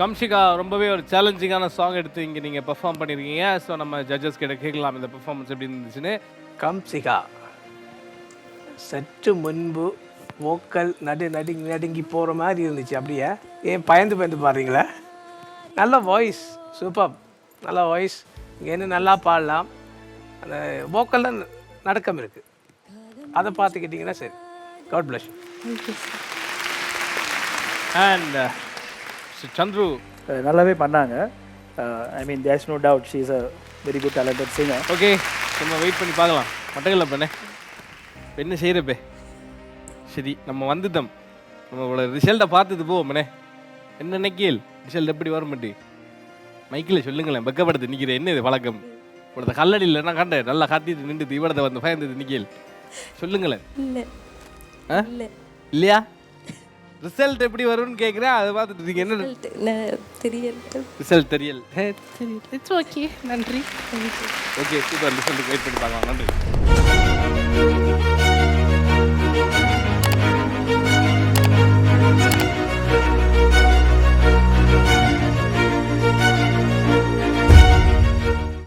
கம்ஷிகா ரொம்பவே ஒரு சேலஞ்சிங்கான சாங் எடுத்து இங்கே நீங்கள் பெர்ஃபார்ம் பண்ணியிருக்கீங்க ஸோ நம்ம ஜட்ஜஸ் கிட்ட கேட்கலாம் இந்த பெர்ஃபார்மன்ஸ் எப்படி இருந்துச்சுன்னு. கம்சிகா சற்று முன்பு வோக்கல் நடு நடுங்கி நடுங்கி போகிற மாதிரி இருந்துச்சு அப்படியே. ஏன் பயந்து பயந்து பாடுறீங்களா? நல்ல வாய்ஸ் சூப்பர் நல்ல வாய்ஸ் இங்கே நல்லா பாடலாம். அந்த வோக்கலில் நடக்கம் இருக்குது அதை பார்த்துக்கிட்டிங்கன்னா சரி. காட் பிளஸ் அண்ட் சந்துரு அஹ் நல்லாவே பண்ணாங்க. I mean there's no doubt she is a very good talented singer okay நம்ம வெயிட் பண்ணி பார்க்கலாம். மட்டங்கல்ல பண்ணே என்ன? செய்கிறப்பே சரி நம்ம வந்துட்டோம். நம்மளோட ரிசல்ட்டை பார்த்துட்டு போவோம்ண்ணே என்ன நினைக்கல்? ரிசல்ட் எப்படி வர மாட்டி? மைக்கில் சொல்லுங்களேன் வெக்கப்படுத்து நிற்கிற என்ன இது வழக்கம்? இவ்வளோ கல்லடியில் என்ன கண்ட நல்லா காத்திட்டு நின்றுது இவ்வளோ வந்து பயந்தது நிற்கல் சொல்லுங்களேன். இல்ல. ஆ? இல்ல. இல்லையா? ரிசல்ட் எப்படி வரும்னு கேட்குறேன் அதை பார்த்துட்டு நீங்கள் என்ன தெரியல. ரிசல்ட் தெரியல. இட்ஸ் ஓகே நன்றி. ஓகே சூப்பர் ரிசல்ட் வெயிட் பண்ணி பார்க்கலாம். நன்றி.